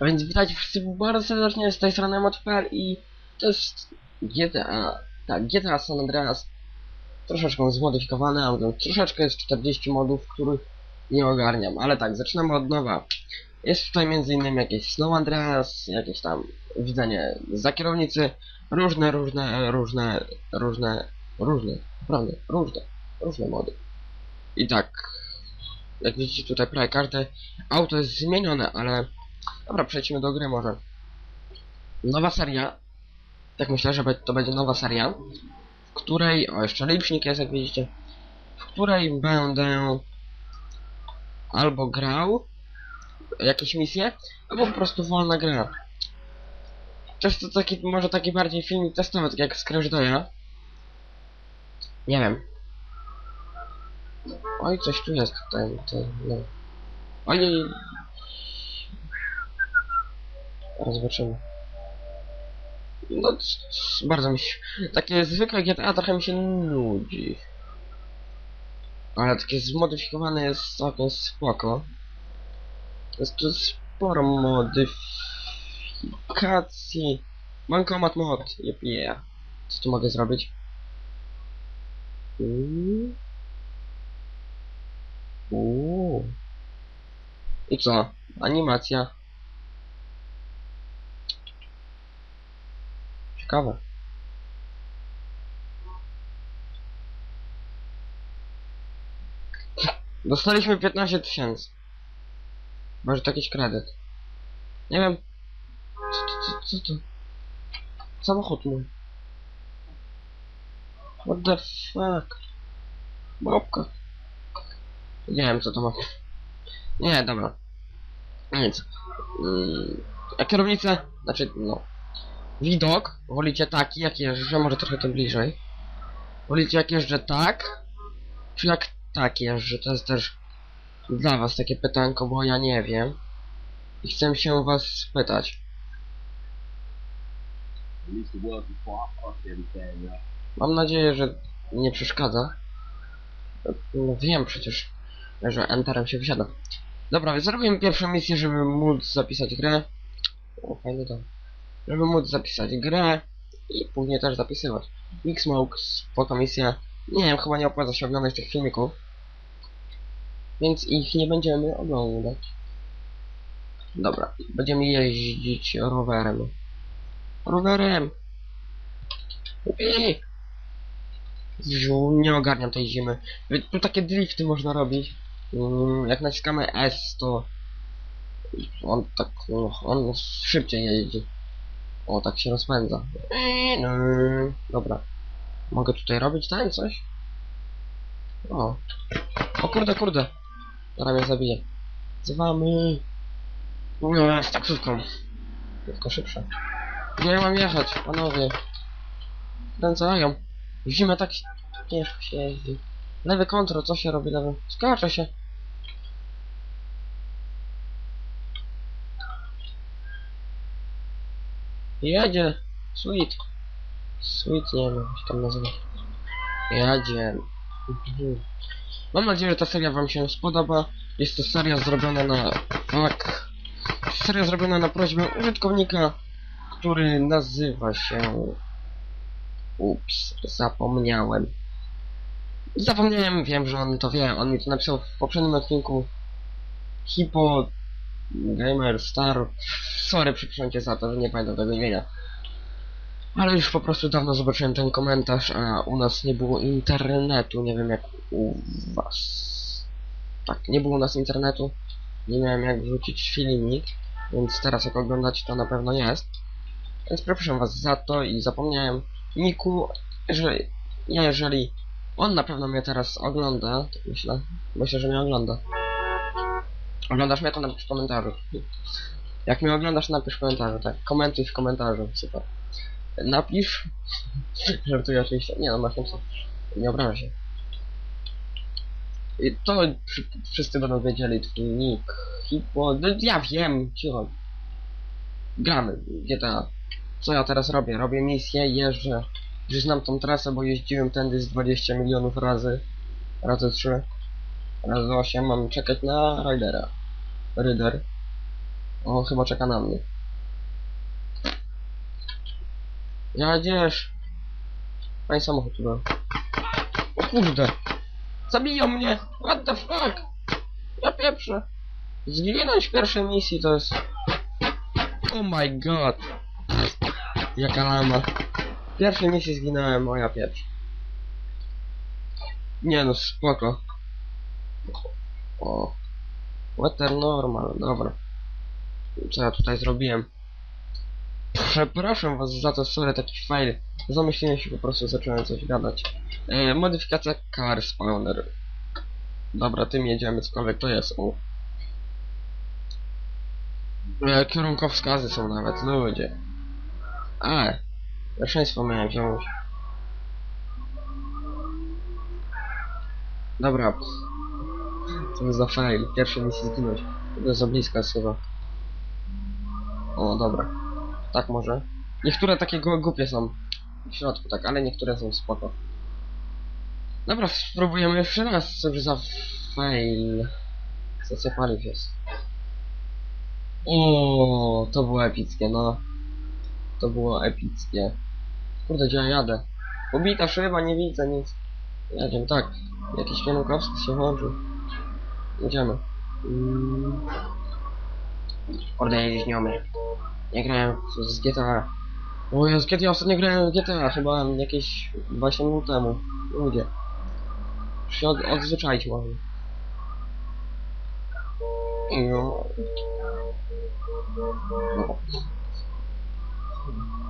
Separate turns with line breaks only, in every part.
A więc witajcie wszyscy bardzo serdecznie z tej strony Motfer i to jest GTA, tak, GTA San Andreas troszeczkę zmodyfikowane, troszeczkę jest 40 modów, których nie ogarniam, ale tak, zaczynamy od nowa. Jest tutaj innymi jakieś Snow Andreas, jakieś tam widzenie za kierownicy, różne, różne, różne, różne, różne, naprawdę, różne, różne mody. I tak, jak widzicie tutaj prawie każde auto jest zmienione, ale Dobra, przejdźmy do gry może. Nowa seria. Tak myślę, że to będzie nowa seria. W której... O, jeszcze licznik jest, jak widzicie. W której będę... Albo grał... Jakieś misje, albo po prostu wolna gra. Jest to taki, może taki bardziej filmik testowy, tak jak z Crash Daya. Nie wiem. Oj, coś tu jest tutaj, tutaj no. Ojej, Zaraz zobaczymy. No, bardzo mi się... Takie zwykłe GTA trochę mi się nudzi. Ale takie zmodyfikowane jest całkiem spoko. Jest tu sporo modyfikacji. Bankomat mod, yep, yeah. Co tu mogę zrobić? Uuu. Uuu. I co? Animacja. Ciekawe. Dostaliśmy 15 tysięcy. Może to jakiś kredyt. Nie wiem. Co to, co, co to? Samochód mój. What the fuck? Bobka. Nie wiem co to ma. Nie, dobra. Nic. Mm, a kierownicę, znaczy, no, widok wolicie taki, jak jeżdżę, może trochę to bliżej. Wolicie jak jeżdżę tak, czy jak tak jeżdżę? To jest też dla was takie pytanko, bo ja nie wiem. I chcę się was spytać. Mam nadzieję, że nie przeszkadza. No wiem przecież, że Enterem się wysiada. Dobra, więc zrobimy pierwszą misję, żeby móc zapisać grę. O, fajny dom. Żeby móc zapisać grę i później też zapisywać. Mixsmoke, spoko misja. Nie wiem, chyba nie opłaca się oglądać tych filmików. Więc ich nie będziemy oglądać. Dobra, będziemy jeździć rowerem. Rowerem! Ziu, nie ogarniam tej zimy. Tu takie drifty można robić. Mm, Jak naciskamy S, to on tak, on szybciej jeździ. O, tak się rozpędza. No. Dobra. Mogę tutaj robić tam coś? O. O kurde, kurde. Zaraz mnie zabije. Zywamy. Nie, z taksówką. Tylko szybsze. Gdzie ja mam jechać, panowie? Kręcają. Zimę tak się- ciężko się jeździ. Lewy kontrol, co się robi lewy? Skacze się. Jedzie. Sweet. Sweet, nie wiem, jak się tam nazywa. Jedzie. Mam nadzieję, że ta seria wam się spodoba. Jest to seria zrobiona na... Tak. Seria zrobiona na prośbę użytkownika, który nazywa się... Ups, zapomniałem. Zapomniałem, wiem, że on to wie. On mi to napisał w poprzednim odcinku. Hipo... Gamer Star... Sorry, przepraszam cię za to, że nie pamiętam tego imienia. Ale już po prostu dawno zobaczyłem ten komentarz, a u nas nie było internetu. Nie wiem jak u was. Tak, nie było u nas internetu. Nie miałem jak wrzucić filmik, więc teraz jak oglądacie to na pewno jest. Więc przepraszam was za to i zapomniałem. Niku, że ja jeżeli on na pewno mnie teraz ogląda, myślę, myślę, że mnie ogląda. Oglądasz mnie to napisz w komentarzu. Jak mnie oglądasz napisz w komentarzu, tak. Komentuj w komentarzu, super. Napisz. Żartuję oczywiście. Nie no, masz co. Nie obrażę. I to wszyscy będą wiedzieli twój nick. Hipo... No, ja wiem, cicho. Gramy GTA. Co ja teraz robię? Robię misję, jeżdżę. Już znam tą trasę, bo jeździłem tędy z 20 milionów razy. Razy 3. Razy 8. Mam czekać na Ridera. Ryder. O, chyba czeka na mnie. Jadziesz. Fajny samochód był. O kurde. Zabiją mnie. What the fuck? Ja pieprzę. Zginąć w pierwszej misji to jest... Oh my god. Jaka lama. W pierwszej misji zginąłem, moja pieprz. Nie no, spoko. O. Weather normal, dobra. Co ja tutaj zrobiłem? Przepraszam was za to, sorry, taki fail. Zamyśliłem się po prostu, zacząłem coś gadać. E, modyfikacja car spawner. Dobra, tym jedziemy, cokolwiek to jest. O. E, kierunkowskazy są nawet, ludzie. A, pierwszeństwo miałem wziąć. Dobra. To za fail? Pierwszy misji zginąć. To jest za blisko jest chyba. O, dobra. Tak może. Niektóre takie głupie są. W środku tak, ale niektóre są spoko. Dobra, spróbujemy jeszcze raz. Co za fail. Stacja paliw jest. O, to było epickie, no. To było epickie. Kurde, gdzie ja jadę? Pobita szyba, nie widzę nic. Jedziemy, tak. Jakiś kierunkowski się włączył. Jedziemy. Mm. Kurde, jeździć nie umiem. Nie grałem z GTA. O, ja z GTA ostatnio grałem w GTA, chyba jakieś 20 minut temu. Ludzie. Już się od, odzwyczaić może. No. No.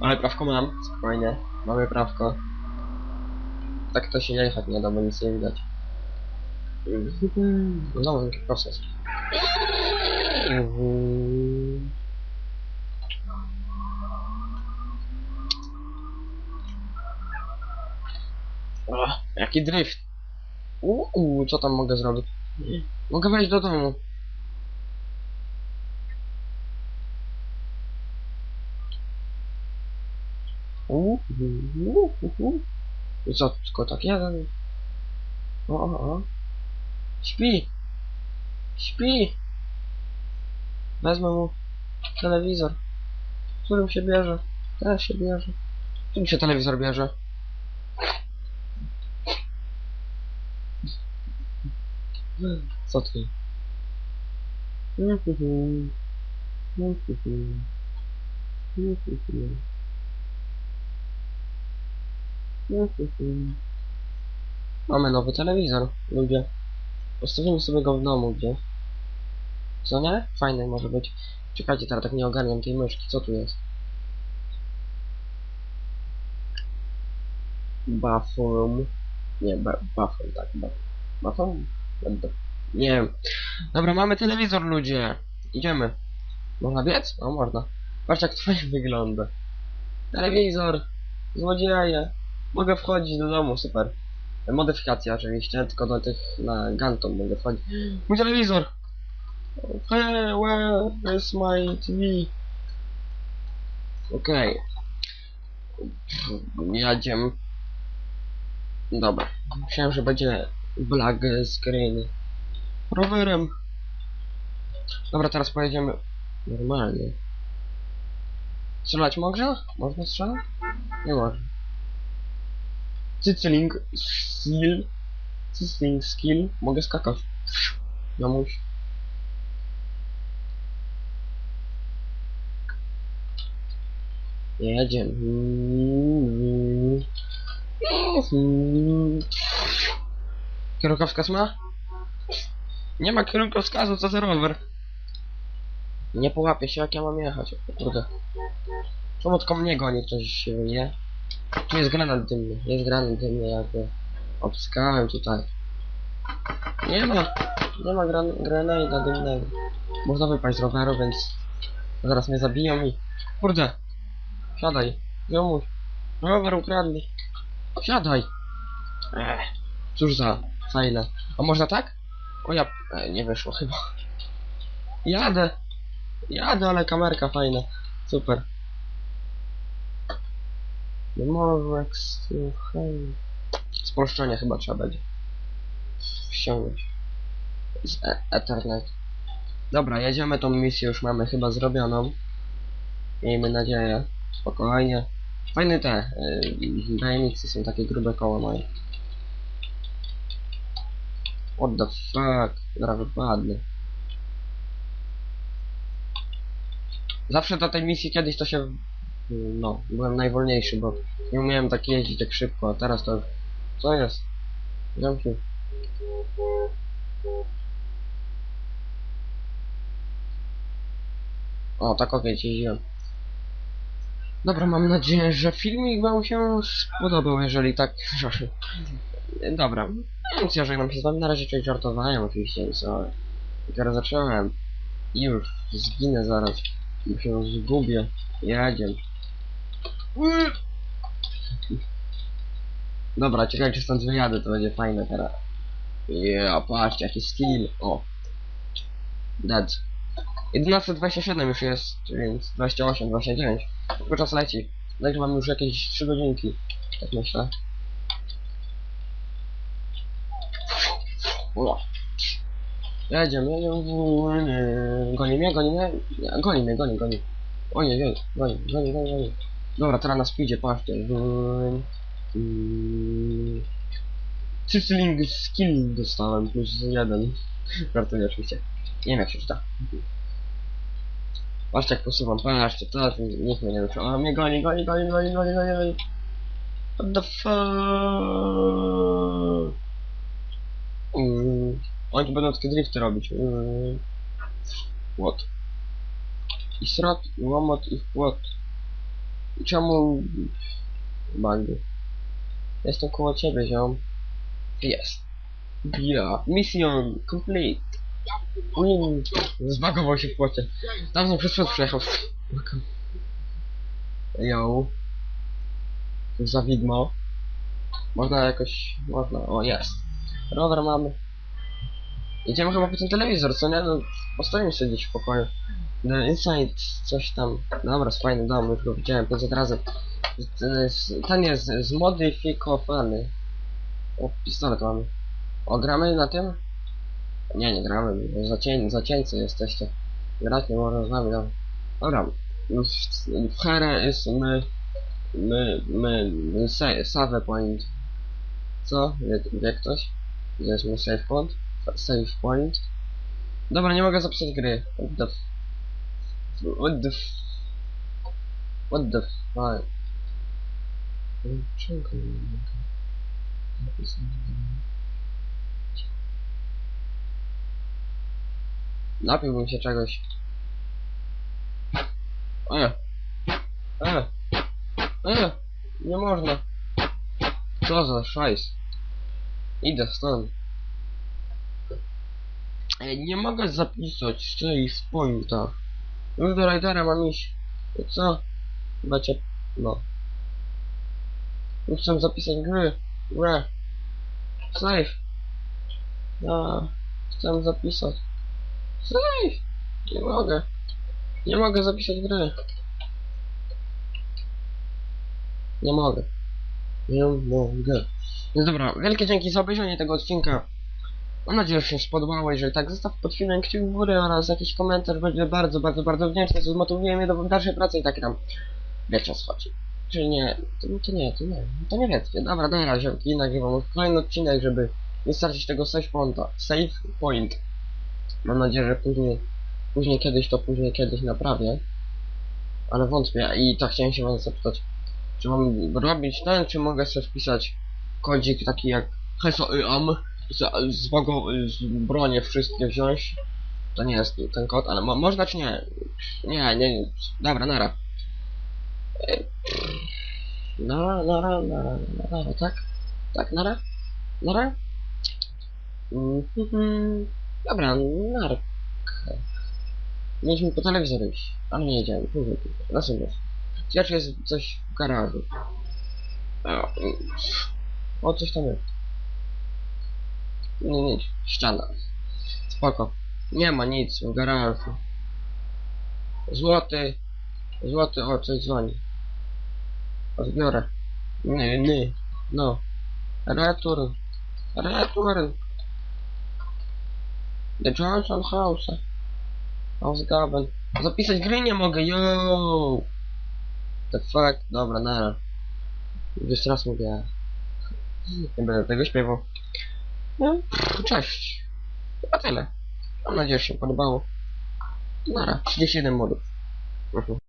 Ale prawko mam, spokojnie. Mamy prawko. Tak to się jechać nie da, bo nic nie widać. No, jaki proces. Mhm. O, jaki drift. Uuu, co tam mogę zrobić? Mogę wejść do domu. Uuu, uuu, uuu. I co, tylko tak jeden? O, o, o. Śpi! Śpi! Wezmę mu telewizor. Którym się bierze? Teraz się bierze. Którym się telewizor bierze? Co ty? Mamy nowy telewizor, ludzie. Postawimy sobie go w domu gdzie. Co nie? Fajny może być. Czekajcie, teraz tak nie ogarniam tej myszki. Co tu jest? Bathroom. Nie, ba bathroom, tak. Ba bathroom? Nie wiem. Dobra, mamy telewizor, ludzie. Idziemy. Można biec? No, można. Patrz jak fajnie wygląda. Telewizor. Złodzieje. Mogę wchodzić do domu, super. Modyfikacja oczywiście, tylko do tych na Gantom mogę wchodzić. Mój telewizor! Hey, where is my TV? Okej. Okay. Jadziem. Dobra. Myślałem, że będzie black screen. Rowerem. Dobra, teraz pojedziemy normalnie. Strzelać można? Można strzelać? Nie można. Cycling skill. Cycling skill. Mogę skakać. Jamuś. Jedziemy. Kierunkowskaz ma? Nie ma kierunkowskazu, co za rower? Nie połapie się, jak ja mam jechać. Kurde. Czemu tylko mnie goni ktoś się nie? Tu jest granat dymny, jest granat dymny jakby. Obskałem tutaj. Nie ma, nie ma gran granata dymnego. Można wypaść z roweru, więc zaraz mnie zabiją i... Kurde! Siadaj, ziomuś. Rower ukradli. Siadaj! Ech, cóż za fajne. A można tak? O ja... E, nie wyszło chyba. Jadę! Jadę, ale kamerka fajna. Super. Memorex, hej. Spolszczenie chyba trzeba będzie. Ściągnąć. Z e Ethernet. Dobra, jedziemy tą misję, już mamy chyba zrobioną. Miejmy nadzieję. Spokojnie. Fajne te yy, są takie grube koło moje. What the fuck? Wypadnę. Zawsze do tej misji kiedyś to się... No, byłem najwolniejszy, bo nie umiałem tak jeździć tak szybko, a teraz to... Co jest? Zamknij. O, tak okej, jeździłem. Dobra, mam nadzieję, że filmik wam się spodobał, jeżeli tak... Dobra, więc ja żegnam się z wami, na razie coś żartowałem oczywiście, ale... Dopiero zacząłem. I już, zginę zaraz. I się zgubię. Jadziem. Dobra, czekaj, czy stąd wyjadę, to będzie fajne teraz. Yeah, patrzcie, jaki skill. O. Dead. 11.27 już jest, więc 28, 29. Tylko czas leci. Nagrywam już jakieś 3 godzinki. Tak myślę. O. Jedziemy, jedziemy. Goni mnie, goni. Nie, Goni mnie, goni, goni. Goni, goni, goni. Dobra, teraz nas pójdzie, patrzcie. Cycling skill dostałem, plus jeden. Żartuję oczywiście. Nie wiem jak się czyta. Patrzcie jak posuwam, patrzcie, teraz nikt mnie nie rusza. A mnie goni, goni, goni, goni, goni, goni, goni. What the fuck? Mm. Oni będą takie drifty robić. Mm. What? I srot, i łomot, i płot. I czemu... Bandy. Jestem koło ciebie, ziom. Jest. Yeah. Mission complete. Win. Zbagował się w płocie. Dawno przez przód przejechał. Yo. Za widmo. Można jakoś... Można... O, jest. Rower mamy. Jedziemy chyba po ten telewizor, co nie? No, postawimy sobie gdzieś w pokoju. The Inside, coś tam. Dobra, jest fajny dom, już go widziałem 500 razy. Ten jest, zmodyfikowany. O, pistolet mamy. O, gramy na tym? Nie, nie gramy, bo zacień, zacieńcy jesteście. Grać nie można z nami, no. Dobra. W- W herę jest my... My... My... my sa- save point. Co? Wie, wie ktoś? Jest mój save point? Save point? Dobra, nie mogę zapisać gry. What the... f- What the... f- What the gry? Napiłbym się czegoś. E! E! E! Nie można! Co za szajs? Idę stąd. Ej, nie mogę zapisać save pointa. Już do Raidera mam iść. I co? Chyba cię... No. Już chcę zapisać gry. Grę. Save. Ja chcę zapisać. Save! Nie mogę. Nie mogę zapisać gry. Nie mogę. Nie mogę. No dobra, wielkie dzięki za obejrzenie tego odcinka. Mam nadzieję, że się spodobało. Jeżeli tak, zostaw pod filmem kciuk w górę oraz jakiś komentarz. Będzie bardzo, bardzo, bardzo wdzięczny. To zmotywuje mnie do dalszej pracy i tak tam. Wiecie o co chodzi. Czy nie? To, to nie, to nie. To nie wiecie. Dobra, na razie. Nagrywam kolejny odcinek, żeby nie stracić tego save pointa. Save point. Mam nadzieję, że później, później kiedyś to później kiedyś naprawię. Ale wątpię i tak chciałem się was zapytać, czy mam robić ten, czy mogę sobie wpisać kodzik taki jak HESOYAM, z, z, bogo, z bronie wszystkie wziąć. To nie jest ten kod, ale mo można czy nie? Nie, nie, nie. Dobra, nara. E, Nara, nara, nara, nara, tak? Tak, nara? Nara? Mhm. Dobra, nark. Mieliśmy po telewizor iść, ale nie jedziemy, później, później, następny. Ciekawe, jest coś w garażu. O, coś tam jest. Nie, nic, ściana. Spoko. Nie ma nic w garażu. Złoty. Złoty, o, coś dzwoni. Odbiorę. Nie, nie. No. Retur. Retur. The Johnson House. House Gaben. Zapisać gry nie mogę, yo! The fuck? Dobra, nara. Jeszcze raz mówię. Nie będę tego śpiewał. No, cześć. Chyba tyle. Mam nadzieję, że się podobało. Nara, 37 modów. Mhm.